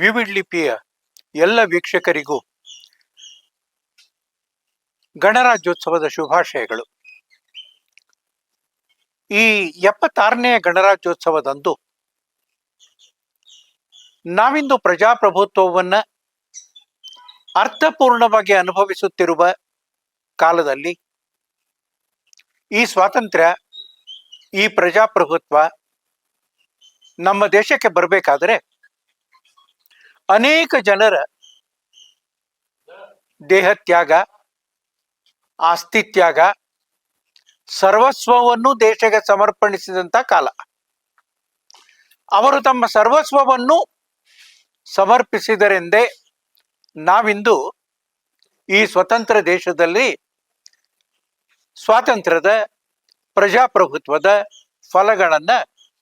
Vivid ಲಿಪಿಯ ಎಲ್ಲ ವೀಕ್ಷಕರಿಗೂ ಗಣರಾಜ್ಯೋತ್ಸವದ ಶುಭಾಶಯಗಳು. ಈ ಎಪ್ಪತ್ತಾರನೇ ಗಣರಾಜ್ಯೋತ್ಸವದಂದು ನಾವಿಂದು ಪ್ರಜಾಪ್ರಭುತ್ವವನ್ನ ಅರ್ಥಪೂರ್ಣವಾಗಿ ಅನುಭವಿಸುತ್ತಿರುವ ಕಾಲದಲ್ಲಿ ಈ ಸ್ವಾತಂತ್ರ್ಯ, ಈ ಪ್ರಜಾಪ್ರಭುತ್ವ ನಮ್ಮ ದೇಶಕ್ಕೆ ಬರಬೇಕಾದರೆ ಅನೇಕ ಜನರ ದೇಹತ್ಯಾಗ ಆಸ್ತಿ ತ್ಯಾಗ ಸರ್ವಸ್ವವನ್ನು ದೇಶಕ್ಕೆ ಸಮರ್ಪಣಿಸಿದಂತ ಕಾಲ. ಅವರು ತಮ್ಮ ಸರ್ವಸ್ವವನ್ನು ಸಮರ್ಪಿಸಿದರೆಂದೇ ನಾವಿಂದು ಈ ಸ್ವತಂತ್ರ ದೇಶದಲ್ಲಿ ಸ್ವಾತಂತ್ರ್ಯದ ಪ್ರಜಾಪ್ರಭುತ್ವದ ಫಲಗಳನ್ನ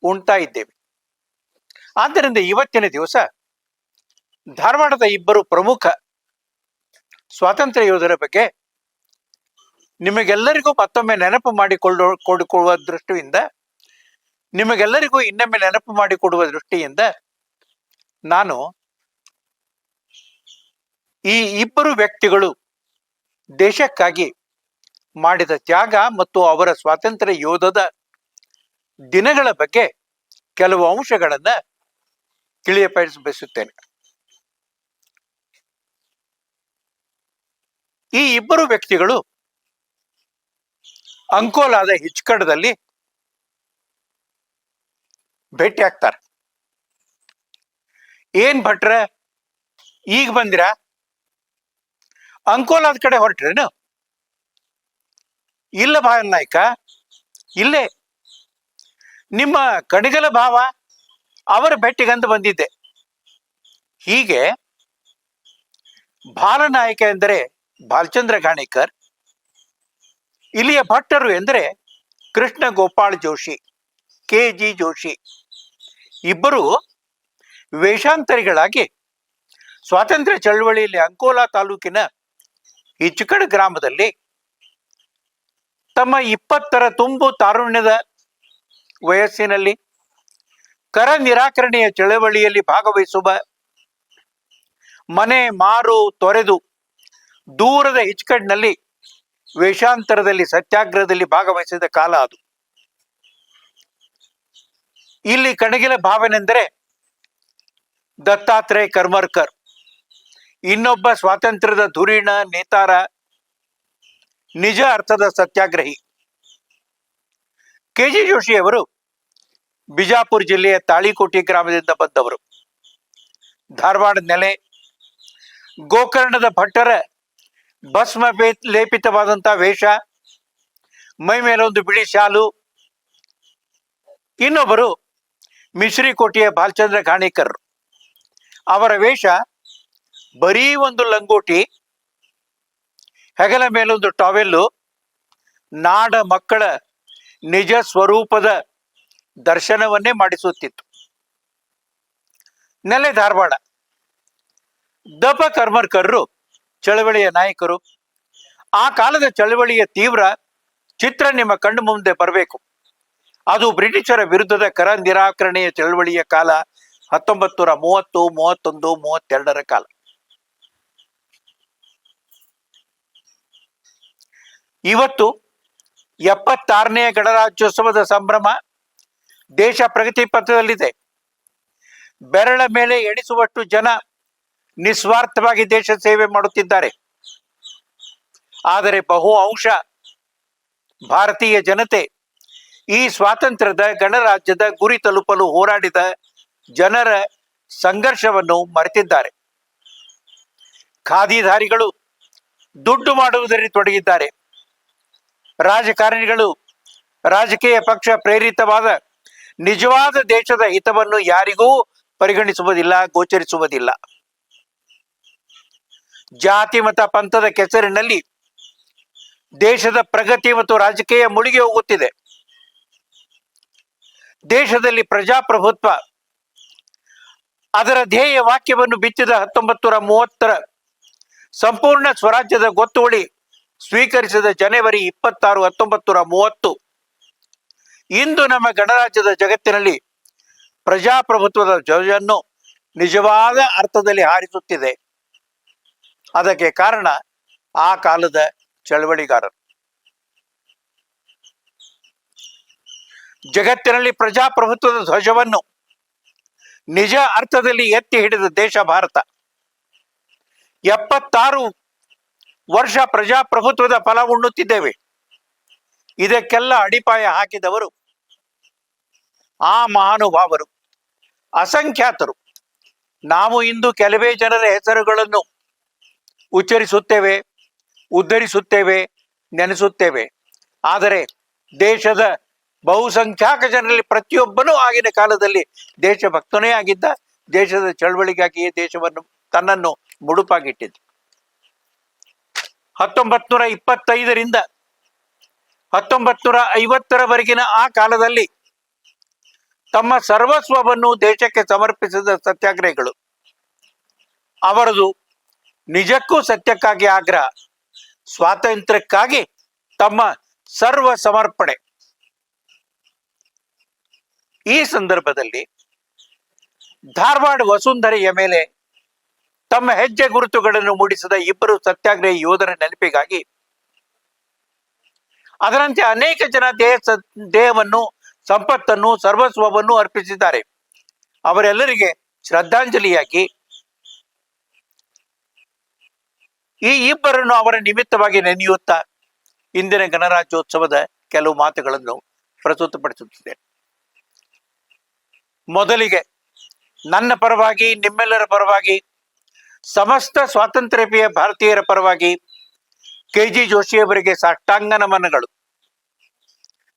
ಉಣ್ತಾ ಇದ್ದೇವೆ. ಆದ್ದರಿಂದ ಇವತ್ತಿನ ದಿವಸ ಧಾರವಾಡದ ಇಬ್ಬರು ಪ್ರಮುಖ ಸ್ವಾತಂತ್ರ್ಯ ಯೋಧರ ಬಗ್ಗೆ ನಿಮಗೆಲ್ಲರಿಗೂ ಮತ್ತೊಮ್ಮೆ ನೆನಪು ಮಾಡಿಕೊಳ್ಳೋ, ಕೊಡಿಕೊಳ್ಳುವ ದೃಷ್ಟಿಯಿಂದ, ನಿಮಗೆಲ್ಲರಿಗೂ ಇನ್ನೊಮ್ಮೆ ನೆನಪು ಮಾಡಿಕೊಡುವ ದೃಷ್ಟಿಯಿಂದ ನಾನು ಈ ಇಬ್ಬರು ವ್ಯಕ್ತಿಗಳು ದೇಶಕ್ಕಾಗಿ ಮಾಡಿದ ತ್ಯಾಗ ಮತ್ತು ಅವರ ಸ್ವಾತಂತ್ರ್ಯ ಯೋಧದ ದಿನಗಳ ಬಗ್ಗೆ ಕೆಲವು ಅಂಶಗಳನ್ನು ತಿಳಿಯಪಡಿಸಬಯಸುತ್ತೇನೆ ಈ ಇಬ್ಬರು ವ್ಯಕ್ತಿಗಳು ಅಂಕೋಲಾದ ಹಿಚ್ಕಡದಲ್ಲಿ ಭೇಟಿ ಆಗ್ತಾರೆ. ಏನ್ ಭಟ್ರ? ಈಗ ಬಂದಿರ? ಅಂಕೋಲಾದ ಕಡೆ ಹೊರಟ್ರೇನು? ಇಲ್ಲ ಭಾವನ್ ನಾಯ್ಕ, ಇಲ್ಲೇ. ನಿಮ್ಮ ಕಣಿಗಲ ಭಾವ ಅವರ ಭೆಟ್ಟಿಗಂತ ಬಂದಿದ್ದೆ. ಹೀಗೆ ಬಾಲನಾಯಕ ಎಂದರೆ ಬಾಲಚಂದ್ರ ಗಾಣಿಕರ್, ಇಲ್ಲಿಯ ಭಟ್ಟರು ಎಂದರೆ ಕೃಷ್ಣ ಗೋಪಾಲ್ ಜೋಶಿ, ಕೆ ಜಿ ಜೋಶಿ. ಇಬ್ಬರು ವೇಷಾಂತರಿಗಳಾಗಿ ಸ್ವಾತಂತ್ರ್ಯ ಚಳವಳಿಯಲ್ಲಿ ಅಂಕೋಲಾ ತಾಲೂಕಿನ ಇಚ್ಚುಕಡ್ ಗ್ರಾಮದಲ್ಲಿ ತಮ್ಮ ಇಪ್ಪತ್ತರ ತುಂಬು ತಾರುಣ್ಯದ ವಯಸ್ಸಿನಲ್ಲಿ ಕರ ನಿರಾಕರಣೆಯ ಚಳವಳಿಯಲ್ಲಿ ಭಾಗವಹಿಸುವ ಮನೆ ಮಾರು ತೊರೆದು ದೂರದ ಹಿಚ್ಕಡ್ನಲ್ಲಿ ವೇಷಾಂತರದಲ್ಲಿ ಸತ್ಯಾಗ್ರಹದಲ್ಲಿ ಭಾಗವಹಿಸಿದ ಕಾಲ ಅದು. ಇಲ್ಲಿ ಕಣಗಿಲ ಭಾವನೆಂದರೆ ದತ್ತಾತ್ರೇಯ ಕರ್ಮರ್ಕರ್. ಇನ್ನೊಬ್ಬ ಸ್ವಾತಂತ್ರ್ಯದ ಧುರೀಣ ನೇತಾರ, ನಿಜ ಅರ್ಥದ ಸತ್ಯಾಗ್ರಹಿ. ಕೆ ಜಿ ಜೋಶಿ ಅವರು ಬಿಜಾಪುರ ಜಿಲ್ಲೆಯ ತಾಳಿಕೋಟಿ ಗ್ರಾಮದಿಂದ ಬಂದವರು. ಧಾರವಾಡ ನೆಲೆ ಗೋಕರ್ಣದ ಭಟ್ಟರ ಭಸ್ಮ ಲೇಪಿತವಾದಂಥ ವೇಷ, ಮೈ ಮೇಲೆ ಒಂದು ಬಿಳಿ ಶಾಲು. ಇನ್ನೊಬ್ಬರು ಮಿಶ್ರಿಕೋಟೆಯ ಬಾಲಚಂದ್ರ ಖಾಣೇಕರ್ ಅವರ ವೇಷ ಬರೀ ಒಂದು ಲಂಗೋಟಿ, ಹೆಗಲ ಮೇಲೊಂದು ಟಾವೆಲ್ಲು, ನಾಡ ಮಕ್ಕಳ ನಿಜ ಸ್ವರೂಪದ ದರ್ಶನವನ್ನೇ ಮಾಡಿಸುತ್ತಿತ್ತು. ನೆಲೆ ಧಾರವಾಡ. ದಪ ಕರ್ಮರ್ಕರ್ರು ಚಳವಳಿಯ ನಾಯಕರು. ಆ ಕಾಲದ ಚಳವಳಿಯ ತೀವ್ರ ಚಿತ್ರ ನಿಮ್ಮ ಕಣ್ಣು ಮುಂದೆ ಬರಬೇಕು. ಅದು ಬ್ರಿಟಿಷರ ವಿರುದ್ಧದ ಕರ ನಿರಾಕರಣೆಯ ಚಳವಳಿಯ ಕಾಲ ಹತ್ತೊಂಬತ್ತು ನೂರ ಮೂವತ್ತು, ಮೂವತ್ತೊಂದು, ಮೂವತ್ತೆರಡರ ಕಾಲ. ಇವತ್ತು ಎಪ್ಪತ್ತಾರನೇ ಗಣರಾಜ್ಯೋತ್ಸವದ ಸಂಭ್ರಮ ದೇಶ ಪ್ರಗತಿ ಪಥದಲ್ಲಿದೆ. ಬೆರಳ ಮೇಲೆ ಎಣಿಸುವಷ್ಟು ಜನ ನಿಸ್ವಾರ್ಥವಾಗಿ ದೇಶ ಸೇವೆ ಮಾಡುತ್ತಿದ್ದಾರೆ. ಆದರೆ ಬಹು ಅಂಶ ಭಾರತೀಯ ಜನತೆ ಈ ಸ್ವಾತಂತ್ರ್ಯದ ಗಣರಾಜ್ಯದ ಗುರಿ ತಲುಪಲು ಹೋರಾಡಿದ ಜನರ ಸಂಘರ್ಷವನ್ನು ಮರೆತಿದ್ದಾರೆ. ಖಾದಿಧಾರಿಗಳು ದುಡ್ಡು ಮಾಡುವುದರಲ್ಲಿ ತೊಡಗಿದ್ದಾರೆ. ರಾಜಕಾರಣಿಗಳು ರಾಜಕೀಯ ಪಕ್ಷ ಪ್ರೇರಿತವಾದ ನಿಜವಾದ ದೇಶದ ಹಿತವನ್ನು ಯಾರಿಗೂ ಪರಿಗಣಿಸುವುದಿಲ್ಲ, ಗೋಚರಿಸುವುದಿಲ್ಲ. ಜಾತಿ ಮತ ಪಂಥದ ಕೆಸರಿನಲ್ಲಿ ದೇಶದ ಪ್ರಗತಿ ಮತ್ತು ರಾಜಕೀಯ ಮುಳುಗಿ ಹೋಗುತ್ತಿದೆ. ದೇಶದಲ್ಲಿ ಪ್ರಜಾಪ್ರಭುತ್ವ, ಅದರ ಧ್ಯೇಯ ವಾಕ್ಯವನ್ನು ಬಿತ್ತಿದ ಹತ್ತೊಂಬತ್ತು ಮೂವತ್ತರ ಸಂಪೂರ್ಣ ಸ್ವರಾಜ್ಯದ ಗೊತ್ತುವಳಿ ಸ್ವೀಕರಿಸಿದ ಜನವರಿ ಇಪ್ಪತ್ತಾರು, ಹತ್ತೊಂಬತ್ತು ನೂರ ಮೂವತ್ತು. ಇಂದು ನಮ್ಮ ಗಣರಾಜ್ಯದ ಜಗತ್ತಿನಲ್ಲಿ ಪ್ರಜಾಪ್ರಭುತ್ವದ ಧ್ವಜವನ್ನು ನಿಜವಾದ ಅರ್ಥದಲ್ಲಿ ಹಾರಿಸುತ್ತಿದೆ. ಅದಕ್ಕೆ ಕಾರಣ ಆ ಕಾಲದ ಚಳವಳಿಗಾರರು. ಜಗತ್ತಿನಲ್ಲಿ ಪ್ರಜಾಪ್ರಭುತ್ವದ ಧ್ವಜವನ್ನು ನಿಜ ಅರ್ಥದಲ್ಲಿ ಎತ್ತಿ ಹಿಡಿದ ದೇಶ ಭಾರತ. ಎಪ್ಪತ್ತಾರು ವರ್ಷ ಪ್ರಜಾಪ್ರಭುತ್ವದ ಫಲ ಉಣ್ಣುತ್ತಿದ್ದೇವೆ. ಇದಕ್ಕೆಲ್ಲ ಅಡಿಪಾಯ ಹಾಕಿದವರು ಆ ಮಹಾನುಭಾವರು, ಅಸಂಖ್ಯಾತರು. ನಾವು ಇಂದು ಕೆಲವೇ ಜನರ ಹೆಸರುಗಳನ್ನು ಉಚ್ಚರಿಸುತ್ತೇವೆ, ಉದ್ಧರಿಸುತ್ತೇವೆ, ನೆನೆಸುತ್ತೇವೆ. ಆದರೆ ದೇಶದ ಬಹುಸಂಖ್ಯಾಕ ಜನರಲ್ಲಿ ಪ್ರತಿಯೊಬ್ಬನೂ ಆಗಿನ ಕಾಲದಲ್ಲಿ ದೇಶಭಕ್ತನೇ ಆಗಿದ್ದ, ದೇಶದ ಚಳವಳಿಗಾಗಿಯೇ ದೇಶವನ್ನು, ತನ್ನನ್ನು ಮುಡುಪಾಗಿಟ್ಟಿದ್ದ. ಹತ್ತೊಂಬತ್ ನೂರ ಇಪ್ಪತ್ತೈದರಿಂದ ಹತ್ತೊಂಬತ್ ನೂರ ಐವತ್ತರವರೆಗಿನ ಆ ಕಾಲದಲ್ಲಿ ತಮ್ಮ ಸರ್ವಸ್ವವನ್ನು ದೇಶಕ್ಕೆ ಸಮರ್ಪಿಸಿದ ಸತ್ಯಾಗ್ರಹಿಗಳು ಅವರದು ನಿಜಕ್ಕೂ ಸತ್ಯಕ್ಕಾಗಿ ಆಗ್ರಹ ಸ್ವಾತಂತ್ರ್ಯಕ್ಕಾಗಿ ತಮ್ಮ ಸರ್ವ ಸಮರ್ಪಣೆ. ಈ ಸಂದರ್ಭದಲ್ಲಿ ಧಾರವಾಡ ವಸುಂಧರೆಯ ಮೇಲೆ ತಮ್ಮ ಹೆಜ್ಜೆ ಗುರುತುಗಳನ್ನು ಮೂಡಿಸಿದ ಇಬ್ಬರು ಸತ್ಯಾಗ್ರಹ ಯೋಧರ ನೆನಪಿಗಾಗಿ ಅದರಂತೆ ಅನೇಕ ಜನ ದೇಹ ದೇಹವನ್ನು, ಸಂಪತ್ತನ್ನು, ಸರ್ವಸ್ವವನ್ನು ಅರ್ಪಿಸಿದ್ದಾರೆ. ಅವರೆಲ್ಲರಿಗೆ ಶ್ರದ್ಧಾಂಜಲಿಯಾಗಿ ಈ ಇಬ್ಬರನ್ನು ಅವರ ನಿಮಿತ್ತವಾಗಿ ನೆನೆಯುತ್ತಾ ಇಂದಿನ ಗಣರಾಜ್ಯೋತ್ಸವದ ಕೆಲವು ಮಾತುಗಳನ್ನು ಪ್ರಸ್ತುತಪಡಿಸುತ್ತಿದೆ. ಮೊದಲಿಗೆ ನನ್ನ ಪರವಾಗಿ, ನಿಮ್ಮೆಲ್ಲರ ಪರವಾಗಿ, ಸಮಸ್ತ ಸ್ವಾತಂತ್ರ್ಯ ಭಾರತೀಯರ ಪರವಾಗಿ ಕೆ ಜಿ ಜೋಶಿಯವರಿಗೆ ಸಾಷ್ಟಾಂಗ ನಮನಗಳು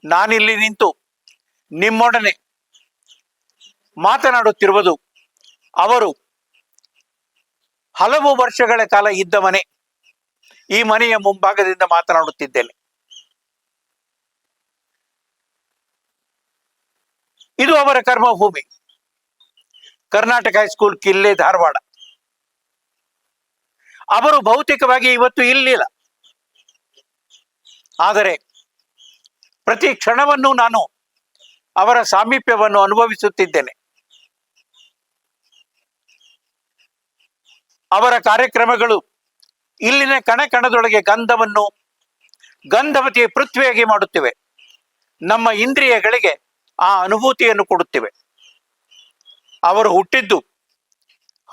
ನಾನಿಲ್ಲಿ ನಿಂತು ನಿಮ್ಮೊಡನೆ ಮಾತನಾಡುತ್ತಿರುವುದು ಅವರು ಹಲವು ವರ್ಷಗಳ ಕಾಲ ಇದ್ದ ಮನೆ. ಈ ಮನೆಯ ಮುಂಭಾಗದಿಂದ ಮಾತನಾಡುತ್ತಿದ್ದೇನೆ. ಇದು ಅವರ ಕರ್ಮಭೂಮಿ. Karnataka high school Kille Dharwad. ಅವರು ಭೌತಿಕವಾಗಿ ಇವತ್ತು ಇಲ್ಲಿಲ್ಲ. ಆದರೆ ಪ್ರತಿ ಕ್ಷಣವನ್ನು ನಾನು ಅವರ ಸಾಮೀಪ್ಯವನ್ನು ಅನುಭವಿಸುತ್ತಿದ್ದೇನೆ. ಅವರ ಕಾರ್ಯಕ್ರಮಗಳು ಇಲ್ಲಿನ ಕಣ ಕಣದೊಳಗೆ ಗಂಧವನ್ನು ಗಂಧವತಿ ಪೃಥ್ವಿಯಾಗಿ ಮಾಡುತ್ತಿವೆ. ನಮ್ಮ ಇಂದ್ರಿಯಗಳಿಗೆ ಆ ಅನುಭೂತಿಯನ್ನು ಕೊಡುತ್ತಿವೆ. ಅವರು ಹುಟ್ಟಿದ್ದು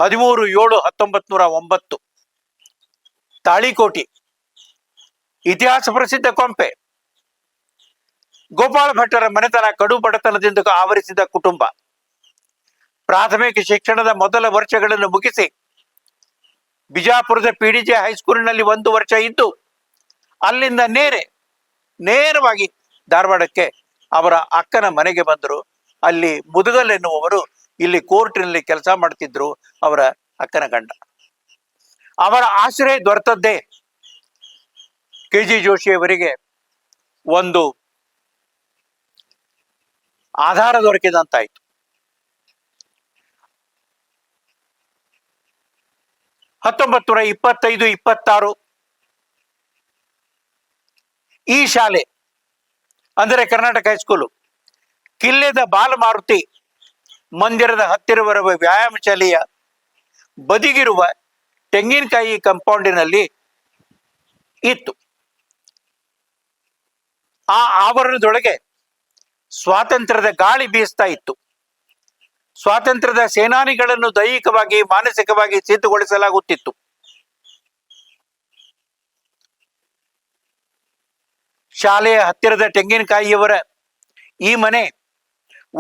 ಹದಿಮೂರು ಏಳು ಹತ್ತೊಂಬತ್ ನೂರ ಒಂಬತ್ತು. ತಾಳಿಕೋಟಿ. ಇತಿಹಾಸ ಪ್ರಸಿದ್ಧ ಕೊಂಪೆ. ಗೋಪಾಲ ಭಟ್ಟರ ಮನೆತನ ಕಡು ಬಡತನದಿಂದ ಆವರಿಸಿದ ಕುಟುಂಬ. ಪ್ರಾಥಮಿಕ ಶಿಕ್ಷಣದ ಮೊದಲ ವರ್ಷಗಳನ್ನು ಮುಗಿಸಿ ಬಿಜಾಪುರದ ಪಿಡಿಜೆ ಹೈಸ್ಕೂಲಿನಲ್ಲಿ ಒಂದು ವರ್ಷ ಇದ್ದು ಅಲ್ಲಿಂದ ನೇರೆ, ನೇರವಾಗಿ ಧಾರವಾಡಕ್ಕೆ ಅವರ ಅಕ್ಕನ ಮನೆಗೆ ಬಂದರು. ಅಲ್ಲಿ ಮುದುಗಲ್ ಎನ್ನುವವರು ಇಲ್ಲಿ ಕೋರ್ಟಿನಲ್ಲಿ ಕೆಲಸ ಮಾಡ್ತಿದ್ರು ಅವರ ಅಕ್ಕನ ಗಂಡ. ಅವರ ಆಶ್ರಯ ದೊರೆತದ್ದೇ ಕೆ ಜಿ ಜೋಶಿಯವರಿಗೆ ಒಂದು ಆಧಾರ ದೊರಕಿದಂತಾಯ್ತು. ಹತ್ತೊಂಬತ್ತು ನೂರ ಇಪ್ಪತ್ತೈದು, ಇಪ್ಪತ್ತಾರು. ಈ ಶಾಲೆ, ಅಂದರೆ ಕರ್ನಾಟಕ ಹೈಸ್ಕೂಲು, ಕಿಲ್ಲೆದ ಬಾಲಮಾರುತಿ, ಮಂದಿರದ ಹತ್ತಿರವಿರುವ ವ್ಯಾಯಾಮ ಶಾಲೆಯ ಬದಿಗಿರುವ ತೆಂಗಿನಕಾಯಿ ಕಂಪೌಂಡಿನಲ್ಲಿ ಇತ್ತು. ಆ ಆವರಣದೊಳಗೆ ಸ್ವಾತಂತ್ರ್ಯದ ಗಾಳಿ ಬೀಸ್ತಾ ಇತ್ತು. ಸ್ವಾತಂತ್ರ್ಯದ ಸೇನಾನಿಗಳನ್ನು ದೈಹಿಕವಾಗಿ, ಮಾನಸಿಕವಾಗಿ ಸಿದ್ಧಗೊಳಿಸಲಾಗುತ್ತಿತ್ತು ಶಾಲೆಯ ಹತ್ತಿರದ ತೆಂಗಿನಕಾಯಿಯವರ ಈ ಮನೆ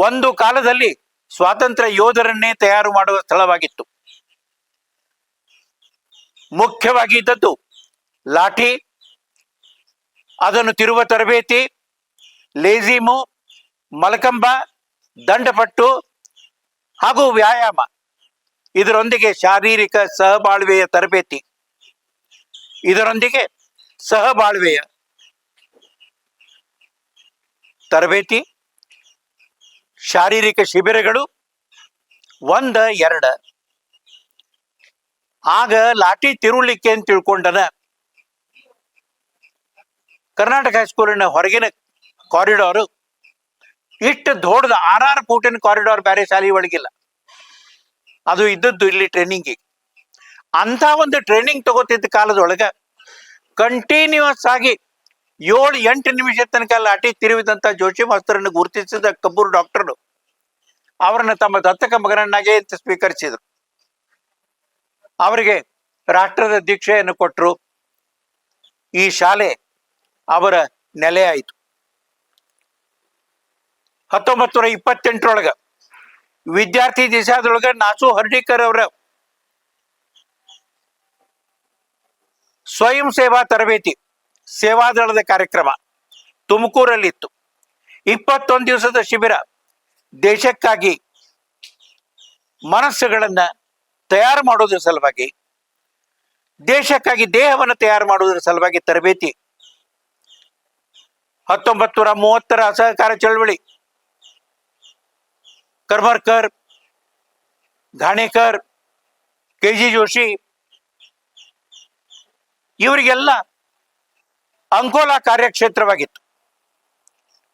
ಒಂದು ಕಾಲದಲ್ಲಿ ಸ್ವಾತಂತ್ರ್ಯ ಯೋಧರನ್ನೇ ತಯಾರು ಮಾಡುವ ಸ್ಥಳವಾಗಿತ್ತು. ಮುಖ್ಯವಾಗಿ ಇದ್ದದ್ದು ಲಾಠಿ, ಅದನ್ನು ತಿರುವ ತರಬೇತಿ, ಲೇಜಿಮು, ಮಲಕಂಬ, ದಂಡಪಟ್ಟು ಹಾಗೂ ವ್ಯಾಯಾಮ. ಇದರೊಂದಿಗೆ ಶಾರೀರಿಕ ಸಹಬಾಳ್ವೆಯ ತರಬೇತಿ. ಇದರೊಂದಿಗೆ ಸಹಬಾಳ್ವೆಯ ತರಬೇತಿ. ಶಾರೀರಿಕ ಶಿಬಿರಗಳು ಒಂದ, ಎರಡ. ಆಗ ಲಾಠಿ ತಿರುಳಿಕ್ಕೆ ಅಂತ ತಿಳ್ಕೊಂಡನ ಕರ್ನಾಟಕ ಹೈಸ್ಕೂಲಿನ ಹೊರಗಿನ ಕಾರಿಡಾರು ಇಷ್ಟು ದೊಡ್ಡದ ಆರಾರು ಫೂಟಿನ ಕಾರಿಡಾರ್ ಬೇರೆ ಶಾಲೆ ಒಳಗಿಲ್ಲ. ಅದು ಇದ್ದದ್ದು ಇಲ್ಲಿ ಟ್ರೈನಿಂಗಿಗೆ ಅಂತ ಒಂದು ಟ್ರೈನಿಂಗ್ ತಗೋತಿದ್ದ ಕಾಲದೊಳಗ ಕಂಟಿನ್ಯೂಸ್ ಆಗಿ ಏಳು, ಎಂಟು ನಿಮಿಷ ತನಕ ಲಾಟಿ ತಿರುವಿದಂತ ಜೋಶಿ ಮಾಸ್ತರನ್ನು ಗುರುತಿಸಿದ ಕಬ್ಬೂರು ಡಾಕ್ಟರ್ ಅವರನ್ನ ತಮ್ಮ ದತ್ತಕ ಮಗನನ್ನಾಗೆ ಅಂತ ಸ್ವೀಕರಿಸಿದ್ರು. ಅವರಿಗೆ ರಾಷ್ಟ್ರದ ದೀಕ್ಷೆಯನ್ನು ಕೊಟ್ಟರು ಈ ಶಾಲೆ ಅವರ ನೆಲೆಯಾಯಿತು ಹತ್ತೊಂಬತ್ತು ನೂರ ಇಪ್ಪತ್ತೆಂಟರೊಳಗ ವಿದ್ಯಾರ್ಥಿ ದಿಶಾದೊಳಗ ನಾಸು ಹರ್ಡಿಕರ್ ಅವರ ಸ್ವಯಂ ಸೇವಾ ತರಬೇತಿ ಸೇವಾದಳದ ಕಾರ್ಯಕ್ರಮ ತುಮಕೂರಲ್ಲಿತ್ತು. ಇಪ್ಪತ್ತೊಂದು ದಿವಸದ ಶಿಬಿರ ದೇಶಕ್ಕಾಗಿ ಮನಸ್ಸುಗಳನ್ನ ತಯಾರು ಮಾಡುವುದರ ಸಲುವಾಗಿ, ದೇಶಕ್ಕಾಗಿ ದೇಹವನ್ನು ತಯಾರು ಮಾಡುವುದರ ಸಲುವಾಗಿ ತರಬೇತಿ. ಹತ್ತೊಂಬತ್ತು ನೂರ ಮೂವತ್ತರ ಅಸಹಕಾರ ಚಳವಳಿ ಕರ್ಮರ್ಕರ್ ಘಾಣೇಕರ್ ಕೆ ಜಿ ಜೋಶಿ, ಇವರಿಗೆಲ್ಲ ಅಂಕೋಲಾ ಕಾರ್ಯಕ್ಷೇತ್ರವಾಗಿತ್ತು.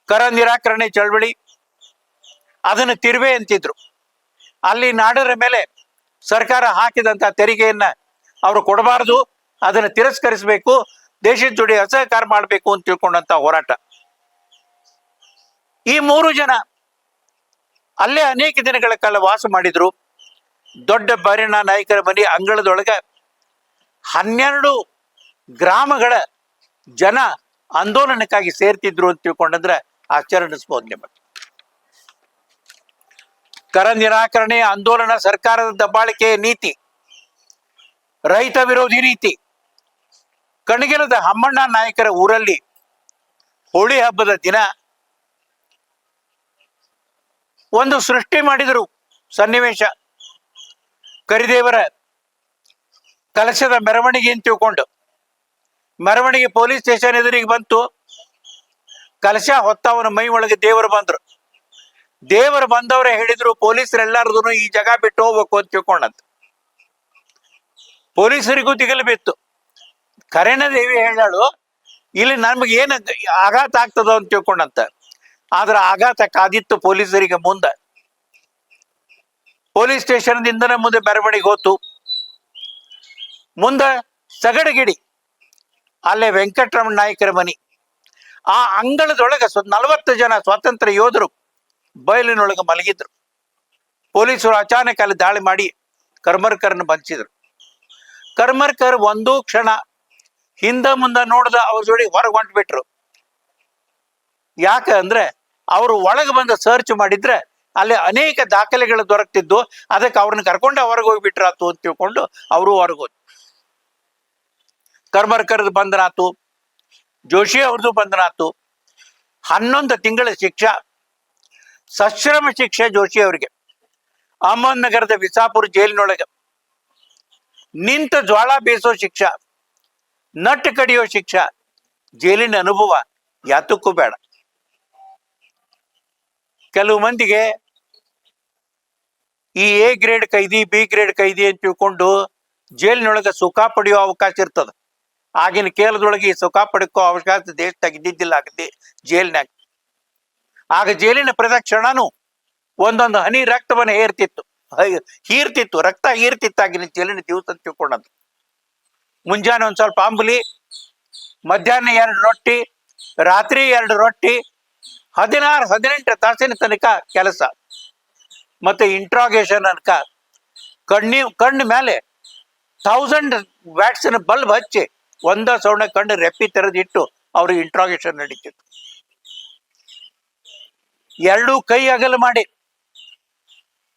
ಕರ ನಿರಾಕರಣೆ ಚಳವಳಿ, ಅದನ್ನು ತಿರುವೆ ಅಂತಿದ್ರು. ಅಲ್ಲಿ ನಾಡರ ಮೇಲೆ ಸರ್ಕಾರ ಹಾಕಿದಂತ ತೆರಿಗೆಯನ್ನ ಅವರು ಕೊಡಬಾರದು, ಅದನ್ನು ತಿರಸ್ಕರಿಸಬೇಕು, ದೇಶದ ಜೋಡಿ ಅಸಹಕಾರ ಮಾಡಬೇಕು ಅಂತ ತಿಳ್ಕೊಂಡಂತ ಹೋರಾಟ. ಈ ಮೂರು ಜನ ಅಲ್ಲೇ ಅನೇಕ ದಿನಗಳ ಕಾಲ ವಾಸ ಮಾಡಿದ್ರು. ದೊಡ್ಡ ಬರಿಣ ನಾಯಕರ ಮನೆ ಅಂಗಳದೊಳಗ ಹನ್ನೆರಡು ಗ್ರಾಮಗಳ ಜನ ಆಂದೋಲನಕ್ಕಾಗಿ ಸೇರ್ತಿದ್ರು ಅಂತ ತಿಳ್ಕೊಂಡಂದ್ರೆ ಆಶ್ಚರ್ಯ ಅನಿಸ್ಬೋದು ನಿಮಗೆ ಕರ ನಿರಾಕರಣೆ, ಆಂದೋಲನ, ಸರ್ಕಾರದ ದಬ್ಬಾಳಿಕೆ ನೀತಿ, ರೈತ ವಿರೋಧಿ ನೀತಿ, ಕಣಗಿಲದ ಹಮ್ಮಣ್ಣ ನಾಯಕರ ಊರಲ್ಲಿ ಹೋಳಿ ಹಬ್ಬದ ದಿನ ಒಂದು ಸೃಷ್ಟಿ ಮಾಡಿದರು ಸನ್ನಿವೇಶ. ಕರಿದೇವರ ಕಲಶದ ಮೆರವಣಿಗೆ ಅಂತ ತಿಳ್ಕೊಂಡು. ಮೆರವಣಿಗೆ ಪೊಲೀಸ್ ಸ್ಟೇಷನ್ ಎದುರಿಗೆ ಬಂತು. ಕಲಶ ಹೊತ್ತವನ ಮೈ ಒಳಗೆ ದೇವರು ಬಂದರು. ದೇವರು ಬಂದವರೇ ಹೇಳಿದ್ರು ಪೊಲೀಸರೆಲ್ಲಾರದೂ ಈ ಜಾಗ ಬಿಟ್ಟು ಹೋಗ್ಬೇಕು ಅಂತ ತಿಳ್ಕೊಂಡಂತ. ಪೊಲೀಸರಿಗೂ ದಿಗಲು ಬಿತ್ತು. ಕರೆನ ದೇವಿ ಹೇಳಾಳು ಇಲ್ಲಿ ನಮ್ಗೆ ಏನು ಆಘಾತ ಆಗ್ತದ ಅಂತ ತಿಳ್ಕೊಂಡಂತ. ಆದ್ರ ಆಘಾತ ಕಾದಿತ್ತು ಪೊಲೀಸರಿಗೆ ಮುಂದೆ. ಪೊಲೀಸ್ ಸ್ಟೇಷನ್ದಿಂದನೇ ಮುಂದೆ ಮೆರವಣಿಗೆ ಹೋತು. ಮುಂದೆ ಸಗಡಗಿಡಿ, ಅಲ್ಲೇ ವೆಂಕಟರಮಣ ನಾಯಕರ ಮನಿ. ಆ ಅಂಗಳದೊಳಗೆ ನಲವತ್ತು ಜನ ಸ್ವಾತಂತ್ರ್ಯ ಯೋಧರು ಬಯಲಿನೊಳಗೆ ಮಲಗಿದ್ರು. ಪೊಲೀಸರು ಅಚಾನಕ್ ಅಲ್ಲಿ ದಾಳಿ ಮಾಡಿ ಕರ್ಮರ್ಕರ್ನ ಬಂಚಿದ್ರು ಕರ್ಮರ್ಕರ್ ಒಂದು ಕ್ಷಣ ಹಿಂದ ಮುಂದ ನೋಡ್ದ ಅವ್ರ ಜೋಡಿ ಹೊರಗೆ ಹೊಂಟ್ಬಿಟ್ರು. ಯಾಕೆ ಅಂದ್ರೆ ಅವರು ಒಳಗೆ ಬಂದು ಸರ್ಚ್ ಮಾಡಿದ್ರೆ ಅಲ್ಲಿ ಅನೇಕ ದಾಖಲೆಗಳು ದೊರಕ್ತಿದ್ದು, ಅದಕ್ಕೆ ಅವ್ರನ್ನ ಕರ್ಕೊಂಡು ಹೊರಗೆ ಹೋಗ್ಬಿಟ್ರಾತು ಅಂತ ತಿಳ್ಕೊಂಡು ಅವರು ಹೊರಗೆ ಹೋದ್ರು. ಕರ್ಮರ್ಕರ್ದು ಬಂಧನಾತು ಜೋಶಿ ಅವ್ರದ್ದು ಬಂಧನಾತು ಹನ್ನೊಂದು ತಿಂಗಳ ಶಿಕ್ಷೆ, ಸಶ್ರಮ ಶಿಕ್ಷೆ ಜೋಶಿ ಅವರಿಗೆ. ಅಹಮದ್ನಗರದ ವಿಸಾಪುರ ಜೈಲಿನೊಳಗೆ. ನಿಂತ ಜ್ವಾಳ ಬೇಸೋ ಶಿಕ್ಷಾ, ನಟ್ ಕಡಿಯೋ ಶಿಕ್ಷಾ, ಜೈಲಿನ ಅನುಭವ ಯಾತಕ್ಕೂ ಬೇಡ. ಕೆಲವು ಮಂದಿಗೆ ಈ ಎ ಗ್ರೇಡ್ ಕೈದಿ ಬಿ ಗ್ರೇಡ್ ಕೈದಿ ಅಂತ ತಿಳ್ಕೊಂಡು ಜೈಲಿನೊಳಗೆ ಸುಖ ಪಡೆಯೋ ಅವಕಾಶ ಇರ್ತದ. ಆಗಿನ ಕೇಲದೊಳಗೆ ಈ ಸುಖ ಪಡ್ಕೋ ಅವಕಾಶ ದೇಶದಾಗ ಇದ್ದಿದ್ದಿಲ್ಲ ಆಗದೆ ಜೈಲಿನಾಗ ಆಗ ಜೈಲಿನ ಪ್ರದಕ್ಷಿಣನು ಒಂದೊಂದು ಹನಿ ರಕ್ತವನ್ನು ಹೇರ್ತಿತ್ತು ಹೀರ್ತಿತ್ತು, ರಕ್ತ ಹೀರ್ತಿತ್ತು ಆಗಿನ ಜೈಲಿನ ದಿವಸ ಅಂತ ತಿಳ್ಕೊಂಡಂತ ಮುಂಜಾನೆ ಒಂದ್ ಸ್ವಲ್ಪ ಅಂಬಲಿ, ಮಧ್ಯಾಹ್ನ ಎರಡು ರೊಟ್ಟಿ, ರಾತ್ರಿ ಎರಡು ರೊಟ್ಟಿ ಹದಿನಾರು, ಹದಿನೆಂಟು ತಾಸಿನ ತನಕ ಕೆಲಸ. ಮತ್ತೆ ಇಂಟ್ರಾಗೇಷನ್ ಅನ್ಕ ಕಣ್ಣಿ, ಕಣ್ಣು ಮೇಲೆ ಥೌಸಂಡ್ ವ್ಯಾಟ್ಸಿನ ಬಲ್ಬ್ ಹಚ್ಚಿ ಒಂದ ಸೌಣೆ ಕಣ್ಣು ರೆಪ್ಪಿ ತೆರೆದಿಟ್ಟು ಅವ್ರಿಗೆ ಇಂಟ್ರಾಗೇಷನ್ ನಡೀತಿತ್ತು. ಎರಡೂ ಕೈ ಅಗಲ ಮಾಡಿ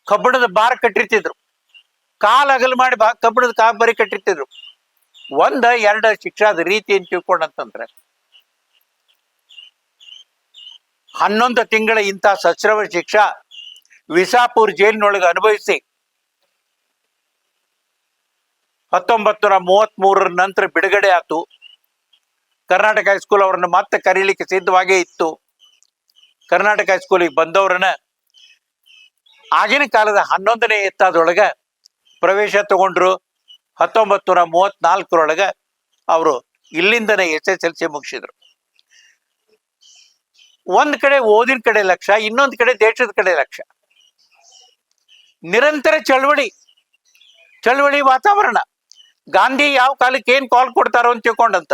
ಕಬ್ಬಿಣದ ಬಾರ್ ಕಟ್ಟಿರ್ತಿದ್ರು. ಕಾಲು ಅಗಲ ಮಾಡಿ ಬಾ, ಕಬ್ಬಿಣದ ಕಾ ಬರಿ ಕಟ್ಟಿರ್ತಿದ್ರು. ಒಂದ, ಎರಡ ಶಿಕ್ಷಾದ ರೀತಿ ಅಂತ ತಿಳ್ಕೊಂಡಂತಂದ್ರೆ ಹನ್ನೊಂದು ತಿಂಗಳ ಇಂಥ ಸಶ್ರವ ಶಿಕ್ಷಾ ವಿಸಾಪುರ್ ಜೈಲಿನೊಳಗೆ ಅನುಭವಿಸಿ ಹತ್ತೊಂಬತ್ತು ನೂರ ಮೂವತ್ತ್ ನಂತರ ಬಿಡುಗಡೆ ಆತು ಕರ್ನಾಟಕ ಹೈಸ್ಕೂಲ್ ಅವರನ್ನು ಮತ್ತೆ ಕರೀಲಿಕ್ಕೆ ಸಿದ್ಧವಾಗೇ ಇತ್ತು. ಕರ್ನಾಟಕ ಹೈಸ್ಕೂಲಿಗೆ ಬಂದವರನ್ನ ಆಗಿನ ಕಾಲದ ಹನ್ನೊಂದನೇ ಎತ್ತಾದೊಳಗ ಪ್ರವೇಶ ತಗೊಂಡ್ರು. ಹತ್ತೊಂಬತ್ತು ನೂರ ಮೂವತ್ನಾಲ್ಕರೊಳಗ ಅವರು ಇಲ್ಲಿಂದನೇ ಎಸ್ ಎಸ್ ಎಲ್ ಸಿ ಮುಗಿಸಿದ್ರು. ಒಂದ್ ಕಡೆ ಓದಿನ ಕಡೆ ಲಕ್ಷ, ಇನ್ನೊಂದ್ ಕಡೆ ದೇಶದ ಕಡೆ ಲಕ್ಷ. ನಿರಂತರ ಚಳವಳಿ ಚಳವಳಿ ವಾತಾವರಣ. ಗಾಂಧಿ ಯಾವ ಕಾಲಕ್ಕೆ ಏನ್ ಕಾಲ್ ಕೊಡ್ತಾರೋ ಅಂತ ತಿಳ್ಕೊಂಡಂತ.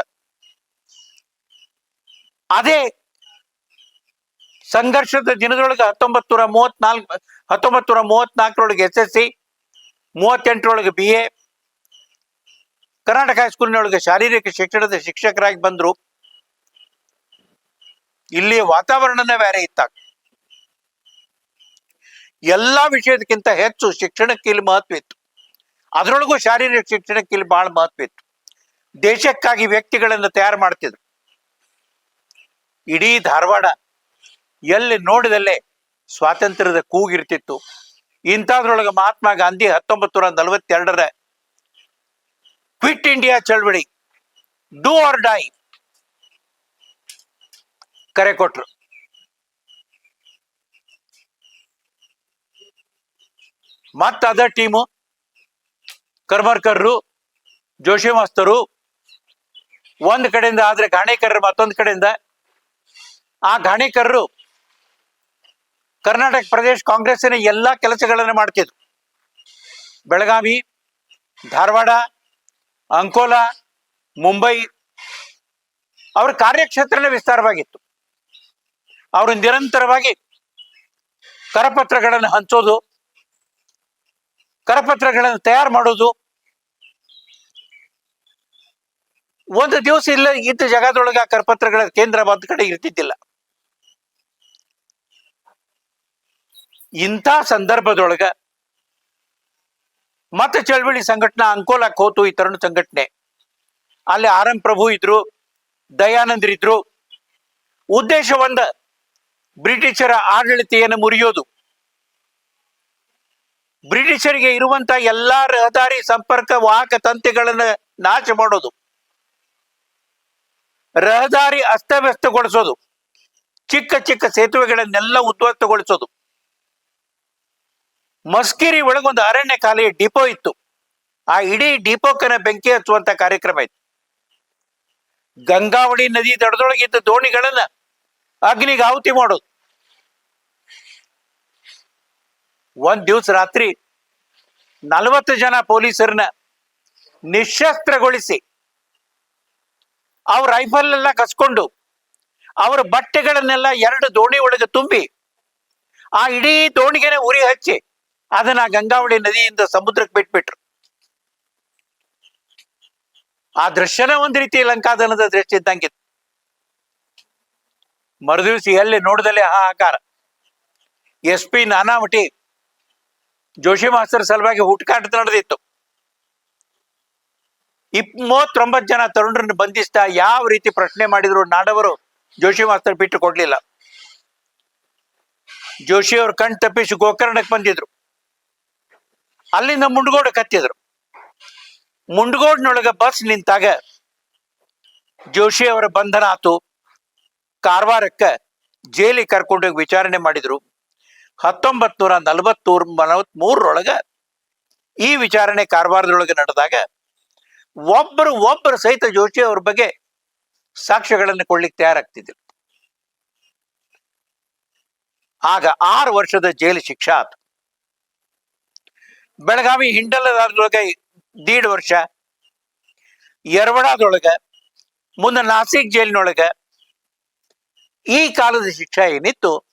ಅದೇ ಸಂಘರ್ಷದ ದಿನದೊಳಗೆ ಹತ್ತೊಂಬತ್ ನೂರ ಮೂವತ್ನಾಲ್ಕು ಹತ್ತೊಂಬತ್ ನೂರ ಮೂವತ್ನಾಲ್ಕರೊಳಗೆ ಎಸ್ ಎಸ್ ಸಿ, ಮೂವತ್ತೆಂಟರೊಳಗೆ ಬಿ ಎ, ಕರ್ನಾಟಕ ಹೈಸ್ಕೂಲ್ನೊಳಗೆ ಶಾರೀರಿಕ ಶಿಕ್ಷಣದ ಶಿಕ್ಷಕರಾಗಿ ಬಂದ್ರು. ಇಲ್ಲಿ ವಾತಾವರಣನೇ ಬೇರೆ ಇತ್ತಾಗ. ಎಲ್ಲಾ ವಿಷಯದಕ್ಕಿಂತ ಹೆಚ್ಚು ಶಿಕ್ಷಣಕ್ಕೆ ಇಲ್ಲಿ ಮಹತ್ವ ಇತ್ತು. ಅದರೊಳಗೂ ಶಾರೀರಿಕ ಶಿಕ್ಷಣಕ್ಕೆ ಇಲ್ಲಿ ಬಹಳ ಮಹತ್ವ ಇತ್ತು. ದೇಶಕ್ಕಾಗಿ ವ್ಯಕ್ತಿಗಳನ್ನು ತಯಾರು ಮಾಡ್ತಿದ್ರು. ಇಡೀ ಧಾರವಾಡ ಎಲ್ಲಿ ನೋಡಿದಲ್ಲೇ ಸ್ವಾತಂತ್ರ್ಯದ ಕೂಗಿರ್ತಿತ್ತು. ಇಂಥದ್ರೊಳಗೆ ಮಹಾತ್ಮ ಗಾಂಧಿ ಹತ್ತೊಂಬತ್ತು ನೂರ ನಲವತ್ತೆರಡರ ಕ್ವಿಟ್ ಇಂಡಿಯಾ ಚಳವಳಿ ಡೂ ಆರ್ ಡೈ ಕರೆ ಕೊಟ್ರು. ಮತ್ತ ಅದ ಟೀಮು ಕರ್ಮರ್ಕರ್ರು, ಜೋಶಿ ಮಾಸ್ತರು, ಒಂದ್ ಕಡೆಯಿಂದ ಆದ್ರೆ ಘಾಣೇಕರ್ರು ಮತ್ತೊಂದ್ ಕಡೆಯಿಂದ. ಆ ಘಾಣೇಕರ್ರು ಕರ್ನಾಟಕ ಪ್ರದೇಶ ಕಾಂಗ್ರೆಸ್ಸಿನ ಎಲ್ಲಾ ಕೆಲಸಗಳನ್ನು ಮಾಡ್ತಿದ್ರು. ಬೆಳಗಾವಿ, ಧಾರವಾಡ, ಅಂಕೋಲಾ, ಮುಂಬೈ, ಅವ್ರ ಕಾರ್ಯಕ್ಷೇತ್ರನೇ ವಿಸ್ತಾರವಾಗಿತ್ತು. ಅವರು ನಿರಂತರವಾಗಿ ಕರಪತ್ರಗಳನ್ನು ಹಂಚೋದು, ಕರಪತ್ರಗಳನ್ನು ತಯಾರು ಮಾಡೋದು. ಒಂದು ದಿವಸ ಇಲ್ಲ ಇದ್ದ ಜಗದೊಳಗ ಕರಪತ್ರಗಳ ಕೇಂದ್ರ ಒಂದು ಕಡೆ ಇರ್ತಿದ್ದಿಲ್ಲ. ಇಂಥ ಸಂದರ್ಭದೊಳಗ ಮತ ಚಳವಳಿ ಸಂಘಟನಾ ಅಂಕೋಲಕ್ಕೆ ಹೋತು ಈ ತರುಣ ಸಂಘಟನೆ. ಅಲ್ಲಿ ಆರ್ ಎಂ ಪ್ರಭು ಇದ್ರು ದಯಾನಂದ್ರಿದ್ರು ಉದ್ದೇಶ ಒಂದ ಬ್ರಿಟಿಷರ ಆಡಳಿತೆಯನ್ನು ಮುರಿಯೋದು. ಬ್ರಿಟಿಷರಿಗೆ ಇರುವಂತ ಎಲ್ಲಾ ರಹದಾರಿ ಸಂಪರ್ಕ ವಾಹಕ ತಂತಿಗಳನ್ನು ನಾಶ ಮಾಡೋದು. ರಹದಾರಿ ಅಸ್ತವ್ಯಸ್ತಗೊಳಿಸೋದು. ಚಿಕ್ಕ ಚಿಕ್ಕ ಸೇತುವೆಗಳನ್ನೆಲ್ಲ ಉದ್ವಸ್ತಗೊಳಿಸೋದು ಮಸ್ಕಿರಿ ಒಳಗೊಂದು ಅರಣ್ಯ ಖಾಲಿ ಡಿಪೋ ಇತ್ತು. ಆ ಇಡೀ ಡಿಪೋಕನ ಬೆಂಕಿ ಹಚ್ಚುವಂತ ಕಾರ್ಯಕ್ರಮ ಇತ್ತು. ಗಂಗಾವಳಿ ನದಿ ದಡದೊಳಗಿದ್ದ ದೋಣಿಗಳನ್ನ ಅಗ್ನಿಗೆ ಆಹುತಿ ಮಾಡೋದು. ಒಂದ್ ದಿವಸ ರಾತ್ರಿ ನಲವತ್ತು ಜನ ಪೊಲೀಸರನ್ನ ನಿಶಸ್ತ್ರಗೊಳಿಸಿ ಅವ್ರ ರೈಫಲ್ ಎಲ್ಲ ಕಸ್ಕೊಂಡು ಅವರ ಬಟ್ಟೆಗಳನ್ನೆಲ್ಲ ಎರಡು ದೋಣಿ ಒಳಗೆ ತುಂಬಿ ಆ ಇಡೀ ದೋಣಿಗೆನೆ ಉರಿ ಹಚ್ಚಿ ಅದನ್ನ ಗಂಗಾವಳಿ ನದಿಯಿಂದ ಸಮುದ್ರಕ್ಕೆ ಬಿಟ್ಬಿಟ್ರು. ಆ ದೃಶ್ಯನ ಒಂದ್ ರೀತಿ ಲಂಕಾದನದ ದೃಶ್ಯ ಇದ್ದಂಗಿತ್ತು. ಮರುದಿವ್ಸ ಎಲ್ಲಿ ನೋಡಿದಲ್ಲೇ ಹಾಹಾಕಾರ S P Nanamati Joshi master ಸಲುವಾಗಿ ಹುಟ್ಕಾಟ ನಡೆದಿತ್ತು. ಇಪ್ ಮೂವತ್ತೊಂಬತ್ತು ಜನ ತರುಣರನ್ನು ಬಂಧಿಸ್ತಾ ಯಾವ ರೀತಿ ಪ್ರಶ್ನೆ ಮಾಡಿದ್ರು ನಾಡವರು ಜೋಶಿ ಮಾಸ್ತರ್ ಬಿಟ್ಟು ಕೊಡ್ಲಿಲ್ಲ. ಜೋಶಿ ಅವ್ರ ಕಣ್ ತಪ್ಪಿಸಿ ಗೋಕರ್ಣಕ್ಕೆ ಬಂದಿದ್ರು. ಅಲ್ಲಿಂದ ಮುಂಡಗೋಡ ಕತ್ತಿದ್ರು. ಮುಂಡಗೋಡ್ನೊಳಗ ಬಸ್ ನಿಂತಾಗ ಜೋಶಿ ಅವರ ಬಂಧನ ಆತು. ಕಾರವಾರಕ್ಕ ಜೈಲಿಗೆ ಕರ್ಕೊಂಡೋಗಿ ವಿಚಾರಣೆ ಮಾಡಿದ್ರು. ಹತ್ತೊಂಬತ್ ನೂರ ನಲವತ್ತೂರ್ ನಲವತ್ ಈ ವಿಚಾರಣೆ ಕಾರವಾರದೊಳಗೆ ನಡೆದಾಗ ಒಬ್ಬರು ಒಬ್ಬರು ಸಹಿತ ಜೋಶಿ ಅವ್ರ ಬಗ್ಗೆ ಸಾಕ್ಷ್ಯಗಳನ್ನು ಕೊಡ್ಲಿಕ್ಕೆ ತಯಾರಾಗ್ತಿದ್ರು. ಆಗ ಆರು ವರ್ಷದ ಜೈಲು ಶಿಕ್ಷೆ ಆತು. ಬೆಳಗಾವಿ ಹಿಂಡಲದೊಳಗೆ ದೀಡ್ ವರ್ಷ. ಯರವಡದೊಳಗ, ಮುಂದೆ ನಾಸಿಕ್ ಜೈಲಿನೊಳಗ ಈ ಕಾಲದ ಶಿಕ್ಷೆ ಏನಿತ್ತು?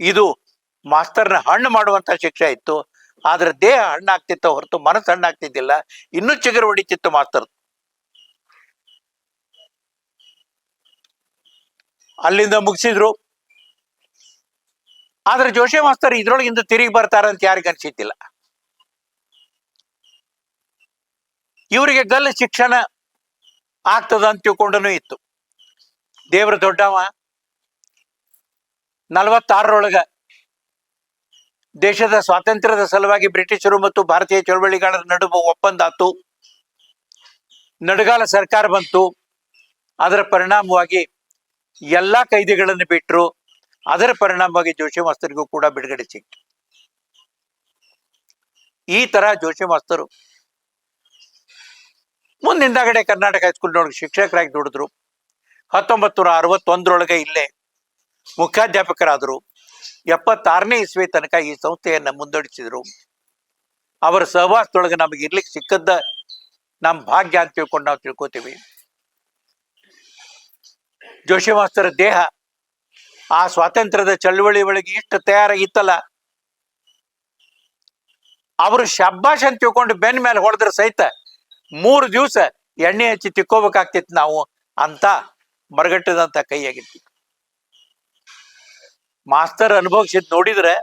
ಇದು ಮಾಸ್ತರ್ನ ಹಣ್ಣು ಮಾಡುವಂತ ಶಿಕ್ಷೆ ಇತ್ತು. ಆದ್ರೆ ದೇಹ ಹಣ್ಣಾಗ್ತಿತ್ತ ಹೊರತು ಮನಸ್ಸು ಹಣ್ಣಾಗ್ತಿದ್ದಿಲ್ಲ. ಇನ್ನೂ ಚಿಗುರು ಹೊಡಿತಿತ್ತು ಮಾಸ್ತರ್. ಅಲ್ಲಿಂದ ಮುಗಿಸಿದ್ರು. ಆದ್ರೆ ಜೋಶಿ ಮಾಸ್ತರ್ ಇದ್ರೊಳಗಿಂದ ತಿರುಗಿ ಯಾರಿಗ ಅನ್ಸಿದ್ದಿಲ್ಲ. ಇವರಿಗೆ ಗಲ್ಲ ಶಿಕ್ಷಣ ಆಗ್ತದ ಅಂತ ತಿಳ್ಕೊಂಡನು ಇತ್ತು. ದೇವರ ದೊಡ್ಡವ. ನಲವತ್ತಾರರೊಳಗ ದೇಶದ ಸ್ವಾತಂತ್ರ್ಯದ ಸಲುವಾಗಿ ಬ್ರಿಟಿಷರು ಮತ್ತು ಭಾರತೀಯ ಚಳವಳಿಗಾರರ ನಡುವೆ ಒಪ್ಪಂದ ಆತು ನಡುಗಾಲ ಸರ್ಕಾರ ಬಂತು. ಅದರ ಪರಿಣಾಮವಾಗಿ ಎಲ್ಲಾ ಕೈದಿಗಳನ್ನು ಬಿಟ್ಟರು ಅದರ ಪರಿಣಾಮವಾಗಿ ಜೋಶಿ ಮಾಸ್ತರಿಗೂ ಕೂಡ ಬಿಡುಗಡೆ ಸಿಕ್ತು ಈ ತರ ಜೋಶಿ ಮಾಸ್ತರು ಮುಂದಿಂದಾಗಡೆ ಕರ್ನಾಟಕ ಹೈಸ್ಕೂಲ್ನೊಳಗೆ ಶಿಕ್ಷಕರಾಗಿ ದುಡಿದ್ರು. ಹತ್ತೊಂಬತ್ತು ನೂರ ಅರವತ್ತೊಂದರೊಳಗೆ ಇಲ್ಲೇ ಮುಖ್ಯಾಧ್ಯಾಪಕರಾದರು. ಎಪ್ಪತ್ತಾರನೇ ಇಸ್ವಿ ತನಕ ಈ ಸಂಸ್ಥೆಯನ್ನು ಮುಂದಡಿಸಿದರು. ಅವರ ಸಹವಾಸದೊಳಗೆ ನಮಗೆ ಇರ್ಲಿಕ್ಕೆ ಸಿಕ್ಕದ್ದ ನಮ್ಮ ಭಾಗ್ಯ ಅಂತ ತಿಳ್ಕೊಂಡು ನಾವು ತಿಳ್ಕೊತೀವಿ. ಜೋಶಿ ಮಾಸ್ತರ ದೇಹ ಆ ಸ್ವಾತಂತ್ರ್ಯದ ಚಳುವಳಿ ಒಳಗೆ ಇಷ್ಟು ತಯಾರಾಗಿತ್ತಲ್ಲ. ಅವರು ಶಬ್ಬಾಷ್ ಅಂತ ತಿಳ್ಕೊಂಡು ಬೆನ್ ಮೇಲೆ ಹೊಡೆದ್ರೆ ಸಹಿತ ಮೂರು ದಿವಸ ಎಣ್ಣೆ ಹಚ್ಚಿ ತಿಕ್ಕೋಬೇಕಾಗ್ತಿತ್ತು ನಾವು ಅಂತ ಮರಗಟ್ಟದಂತ ಕೈಯಾಗಿತ್ತು. ಮಾಸ್ತರ್ ಅನುಭವಿಸಿದ್ ನೋಡಿದ್ರೆ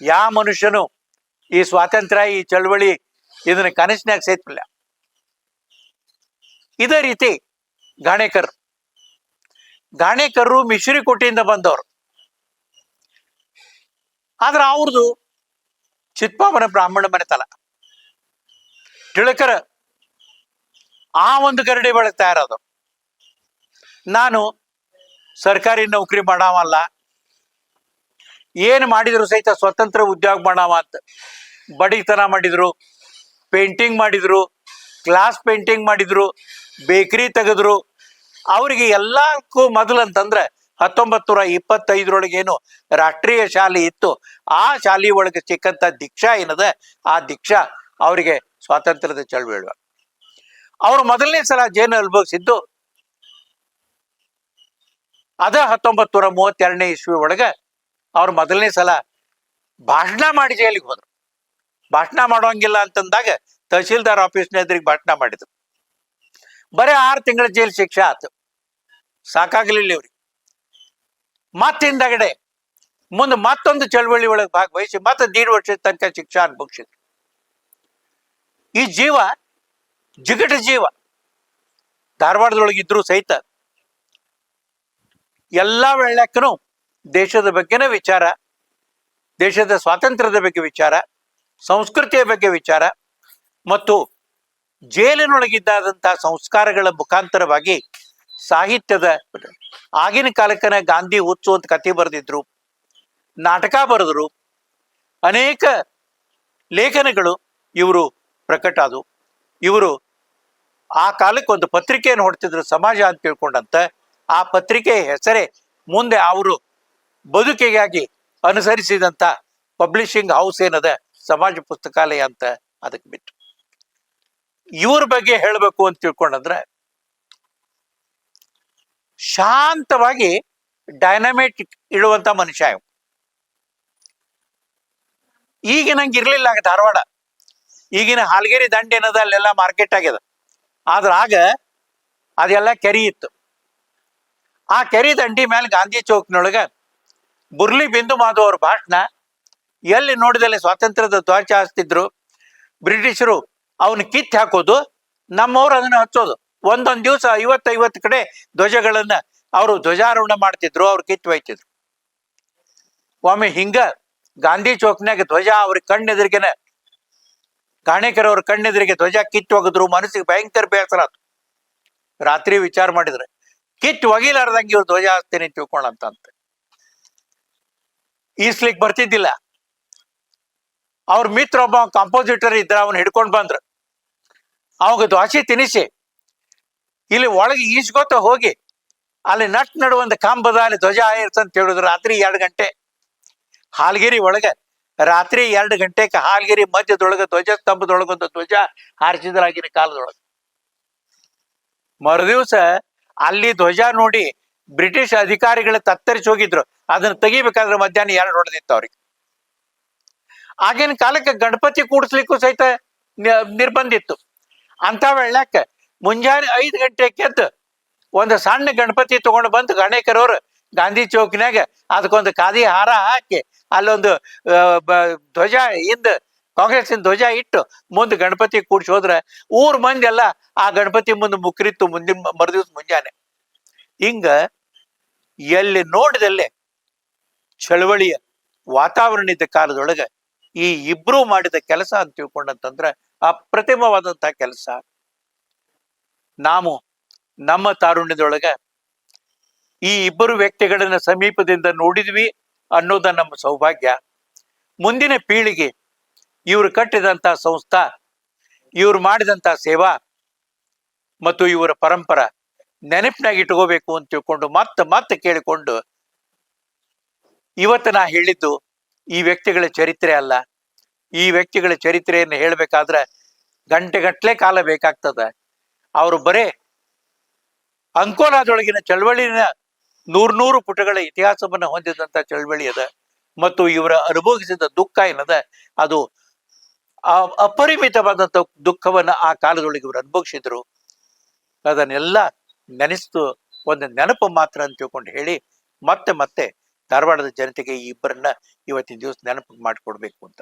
ಯಾ ಮನುಷ್ಯನು ಈ ಸ್ವಾತಂತ್ರ್ಯ, ಈ ಚಳವಳಿ ಇದನ್ನ ಕನಸಿನಾಗ ಸೇತಿಲ್ಲ ಇದೇ ರೀತಿ ಗಾಣೇಕರ್. ಗಾಣೇಕರ್ರು ಮಿಶ್ರಿ ಕೋಟೆಯಿಂದ ಬಂದವರು. ಆದ್ರೆ ಅವ್ರದ್ದು ಚಿತ್ಪಾವನ ಬ್ರಾಹ್ಮಣ ಮನೆತನ ತಿಳಕರ, ಆ ಒಂದು ಗರಡಿ ಬಳಗ್ತಾ ಇರೋದು. ನಾನು ಸರ್ಕಾರಿ ನೌಕರಿ ಮಾಡಾವಲ್ಲ ಏನು ಮಾಡಿದ್ರು ಸಹಿತ ಸ್ವತಂತ್ರ ಉದ್ಯೋಗ ಮಾಡವ ಅಂತ ಬಡಿತನ ಮಾಡಿದ್ರು ಪೇಂಟಿಂಗ್ ಮಾಡಿದ್ರು ಕ್ಲಾಸ್ ಪೇಂಟಿಂಗ್ ಮಾಡಿದ್ರು ಬೇಕರಿ ತೆಗೆದ್ರು. ಅವರಿಗೆ ಎಲ್ಲಕ್ಕೂ ಮೊದಲು ಅಂತಂದ್ರೆ ಹತ್ತೊಂಬತ್ತು ನೂರ ಇಪ್ಪತ್ತೈದರೊಳಗೆ ಏನು ರಾಷ್ಟ್ರೀಯ ಶಾಲೆ ಇತ್ತು. ಆ ಶಾಲೆ ಒಳಗೆ ಸಿಕ್ಕಂತ ದೀಕ್ಷಾ ಏನದ? ಆ ದೀಕ್ಷಾ ಅವರಿಗೆ ಸ್ವಾತಂತ್ರ್ಯದ ಚಳವಳಿ ಅವರು ಮೊದಲನೇ ಸಲ ಜೇನು ಅನುಭವಿಸಿದ್ದು ಅದ ಹತ್ತೊಂಬತ್ತು ನೂರ ಮೂವತ್ತೆರಡನೇ ಇಸ್ವಿ ಒಳಗೆ. ಅವ್ರು ಮೊದಲನೇ ಸಲ ಭಾಷಣ ಮಾಡಿ ಜೈಲಿಗೆ ಹೋದ್ರು. ಭಾಷಣ ಮಾಡೋಂಗಿಲ್ಲ ಅಂತಂದಾಗ ತಹಶೀಲ್ದಾರ್ ಆಫೀಸ್ನ ಎದುರಿಗೆ ಭಾಷಣ ಮಾಡಿದ್ರು. ಬರೀ ಆರು ತಿಂಗಳ ಜೈಲು ಶಿಕ್ಷೆ ಆತು. ಸಾಕಾಗ್ಲಿಲ್ಲ ಇವ್ರಿಗೆ. ಮತ್ತಿಂದಗಡೆ ಮುಂದೆ ಮತ್ತೊಂದು ಚಳವಳಿ ಒಳಗೆ ಭಾಗವಹಿಸಿ ಮತ್ತೆ ದೀಡ್ ವರ್ಷದ ತನಕ ಶಿಕ್ಷೆ ಅನುಭವಿಸಿದ್ರು. ಈ ಜೀವ ಜಿಗಟ ಜೀವ. ಧಾರವಾಡದೊಳಗಿದ್ರು ಸಹಿತ. ಎಲ್ಲಾ ವೇಳಕ್ಕೂ ದೇಶದ ಬಗ್ಗೆನೇ ವಿಚಾರ, ದೇಶದ ಸ್ವಾತಂತ್ರ್ಯದ ಬಗ್ಗೆ ವಿಚಾರ, ಸಂಸ್ಕೃತಿಯ ಬಗ್ಗೆ ವಿಚಾರ ಮತ್ತು ಜೈಲಿನೊಳಗಿದ್ದಾದಂತಹ ಸಂಸ್ಕಾರಗಳ ಮುಖಾಂತರವಾಗಿ ಸಾಹಿತ್ಯದ ಆಗಿನ ಕಾಲಕ್ಕನ ಗಾಂಧಿ ಉತ್ಸವ ಅಂತ ಕತೆ ಬರೆದಿದ್ರು, ನಾಟಕ ಬರೆದ್ರು, ಅನೇಕ ಲೇಖನಗಳು ಇವರು ಪ್ರಕಟ ಆದವು ಇವರು ಆ ಕಾಲಕ್ಕೆ ಒಂದು ಪತ್ರಿಕೆಯನ್ನು ಹೊಡ್ತಿದ್ರು ಸಮಾಜ ಅಂತ ತಿಳ್ಕೊಂಡಂತ. ಆ ಪತ್ರಿಕೆಯ ಹೆಸರೇ ಮುಂದೆ ಅವರು ಬದುಕಿಗಾಗಿ ಅನುಸರಿಸಿದಂತ ಪಬ್ಲಿಷಿಂಗ್ ಹೌಸ್ ಏನದ, ಸಮಾಜ ಪುಸ್ತಕಾಲಯ ಅಂತ ಅದಕ್ಕೆ ಬಿಟ್ಟು. ಇವ್ರ ಬಗ್ಗೆ ಹೇಳಬೇಕು ಅಂತ ತಿಳ್ಕೊಂಡಂದ್ರೆ, ಶಾಂತವಾಗಿ ಡೈನಮೇಟ್ ಇಡುವಂತ ಮನುಷ್ಯ ಇವ್ ಈಗ ನಂಗೆ ಇರ್ಲಿಲ್ಲ ಆಗ ಧಾರವಾಡ. ಈಗಿನ ಹಾಲ್ಗೇರಿ ದಂಡ ಏನದ, ಅಲ್ಲೆಲ್ಲ ಮಾರ್ಕೆಟ್ ಆಗ್ಯದ. ಆದ್ರ ಆಗ ಅದೆಲ್ಲ ಕೆರಿ ಇತ್ತು. ಆ ಕೆರಿ ದಂಡಿ ಮೇಲೆ ಗಾಂಧಿ ಚೌಕ್ನೊಳಗ ಬುರ್ಲಿ ಬಿಂದು ಮಾಧವ್ ಅವ್ರ ಭಾಷಣ, ಎಲ್ಲಿ ನೋಡಿದಲ್ಲಿ ಸ್ವಾತಂತ್ರ್ಯದ ಧ್ವಜ ಹಾಸ್ತಿದ್ರು ಬ್ರಿಟಿಷರು ಅವನ್ನ ಕಿತ್ತು ಹಾಕೋದು, ನಮ್ಮವ್ರು ಅದನ್ನ ಹಚ್ಚೋದು. ಒಂದೊಂದ್ ದಿವಸ ಐವತ್ತು ಐವತ್ತು ಕಡೆ ಧ್ವಜಗಳನ್ನ ಅವರು ಧ್ವಜಾರೋಹಣ ಮಾಡ್ತಿದ್ರು, ಅವ್ರು ಕಿತ್ತು ಒಯ್ತಿದ್ರು ಒಮ್ಮೆ ಹಿಂಗ ಗಾಂಧಿ ಚೌಕ್ನಾಗ ಧ್ವಜ ಅವ್ರ ಕಣ್ಣೆದುರಿಗೆನ ಗಾಣೇಕರ್ ಅವ್ರ ಕಣ್ಣೆದುರಿಗೆ ಧ್ವಜ ಕಿತ್ತು ಒಗದ್ರು, ಮನಸ್ಸಿಗೆ ಭಯಂಕರ ಬೇಸರ ಆತು. ರಾತ್ರಿ ವಿಚಾರ ಮಾಡಿದ್ರೆ ಕಿತ್ತು ಒಗಿಲಾರ್ದಂಗೆ ಇವ್ರು ಧ್ವಜ ಹಾಕ್ತೇನೆ ತಿಳ್ಕೊಂಡಂತ ಅಂತ ಈಸ್ಲಿಕ್ ಬರ್ತಿದ್ದಿಲ್ಲ. ಅವ್ರ ಮಿತ್ರ ಒಬ್ಬ ಕಾಂಪೋಸಿಟರ್ ಇದ್ರ, ಅವನ್ ಹಿಡ್ಕೊಂಡ್ ಬಂದ್ರು. ಅವಾಗ ದ್ವಾಸಿ ತಿನಿಸಿ. ಇಲ್ಲಿ ಒಳಗೆ ಈಸ್ಕೊತ ಹೋಗಿ, ಅಲ್ಲಿ ನಟ್ ನಡುವಂತ ಕಂಬದ ಅಲ್ಲಿ ಧ್ವಜ ಆಯಿರ್ತಂತ ಹೇಳಿದ್ರು ರಾತ್ರಿ ಎರಡು ಗಂಟೆ. ಹಾಲ್ಗಿರಿ ಒಳಗೆ ರಾತ್ರಿ ಎರಡು ಗಂಟೆಗೆ ಹಾಲ್ಗಿರಿ ಮಧ್ಯದೊಳಗೆ ಧ್ವಜ ಸ್ತಂಭದೊಳಗೊಂದು ಧ್ವಜ ಹಾರಿಸಿದ್ರಾಗಿನ ಕಾಲದೊಳಗೆ. ಮರುದಿವ್ಸ ಅಲ್ಲಿ ಧ್ವಜ ನೋಡಿ ಬ್ರಿಟಿಷ್ ಅಧಿಕಾರಿಗಳು ತತ್ತರಿಸಿ ಹೋಗಿದ್ರು. ಅದನ್ನ ತೆಗಿಬೇಕಾದ್ರೆ ಮಧ್ಯಾಹ್ನ ಎರಡು ಹೊಡೆದಿತ್ತು ಅವ್ರಿಗೆ. ಆಗಿನ ಕಾಲಕ್ಕೆ ಗಣಪತಿ ಕೂಡಿಸ್ಲಿಕ್ಕೂ ಸಹಿತ ನಿರ್ಬಂಧಿತ್ತು. ಅಂತ ವೇಳ್ಯಾಕ ಮುಂಜಾನೆ ಐದು ಗಂಟೆ ಎದ್ದು ಒಂದು ಸಣ್ಣ ಗಣಪತಿ ತಗೊಂಡು ಬಂದು ಗಣೇಕರವ್ರು ಗಾಂಧಿ ಚೌಕ್ನ್ಯಾಗ ಅದಕ್ಕೊಂದು ಖಾದಿ ಹಾರ ಹಾಕಿ ಅಲ್ಲೊಂದು ಧ್ವಜ ಹಿಂದ ಕಾಂಗ್ರೆಸ್ಸಿನ ಧ್ವಜ ಇಟ್ಟು ಮುಂದೆ ಗಣಪತಿ ಕೂಡ್ಸಿ ಹೋದ್ರೆ ಊರ್ ಮಂದಿ ಎಲ್ಲ ಆ ಗಣಪತಿ ಮುಂದೆ ಮುಕ್ರಿತ್ತು ಮುಂದಿನ ಮರುದಿವ್ಸ ಮುಂಜಾನೆ. ಹಿಂಗ ಎಲ್ಲಿ ನೋಡಿದಲ್ಲೇ ಚಳವಳಿಯ ವಾತಾವರಣ ಇದ್ದ ಕಾಲದೊಳಗೆ ಈ ಇಬ್ರು ಮಾಡಿದ ಕೆಲಸ ಅಂತ ತಿಳ್ಕೊಂಡಂತಂದ್ರ ಅಪ್ರತಿಮವಾದಂತಹ ಕೆಲಸ. ನಾವು ನಮ್ಮ ತಾರುಣ್ಯದೊಳಗ ಈ ಇಬ್ಬರು ವ್ಯಕ್ತಿಗಳನ್ನ ಸಮೀಪದಿಂದ ನೋಡಿದ್ವಿ ಅನ್ನೋದ ನಮ್ಮ ಸೌಭಾಗ್ಯ. ಮುಂದಿನ ಪೀಳಿಗೆ ಇವರು ಕಟ್ಟಿದಂತ ಸಂಸ್ಥಾ, ಇವರು ಮಾಡಿದಂತ ಸೇವಾ ಮತ್ತು ಇವರ ಪರಂಪರ ನೆನಪಿನಾಗಿ ಇಟ್ಕೋಬೇಕು ಅಂತ ತಿಳ್ಕೊಂಡು ಮತ್ತೆ ಮತ್ತೆ ಕೇಳಿಕೊಂಡು ಇವತ್ತು ನಾ ಹೇಳಿದ್ದು ಈ ವ್ಯಕ್ತಿಗಳ ಚರಿತ್ರೆ ಅಲ್ಲ. ಈ ವ್ಯಕ್ತಿಗಳ ಚರಿತ್ರೆಯನ್ನು ಹೇಳಬೇಕಾದ್ರೆ ಗಂಟೆಗಟ್ಟಲೆ ಕಾಲ ಬೇಕಾಗ್ತದೆ. ಅವರು ಬರೇ ಅಂಕೋಲಾದೊಳಗಿನ ಚಳವಳಿನ ನೂರ್ನೂರು ಪುಟಗಳ ಇತಿಹಾಸವನ್ನ ಹೊಂದಿದಂತ ಚಳವಳಿ ಅದ. ಮತ್ತು ಇವರ ಅನುಭವಿಸಿದ ದುಃಖ ಏನದ? ಅದು ಅಪರಿಮಿತವಾದಂತ ದುಃಖವನ್ನ ಆ ಕಾಲದೊಳಗೆ ಇವರು ಅನುಭವಿಸಿದ್ರು. ಅದನ್ನೆಲ್ಲ ನೆನೆಸ್ತು, ಒಂದು ನೆನಪು ಮಾತ್ರ ಅಂತ ತಿಳ್ಕೊಂಡು ಹೇಳಿ, ಮತ್ತೆ ಮತ್ತೆ ಧಾರವಾಡದ ಜನತೆಗೆ ಈ ಇಬ್ಬರನ್ನ ಇವತ್ತಿನ ದಿವಸ ನೆನಪು ಮಾಡಿಕೊಡ್ಬೇಕು ಅಂತ.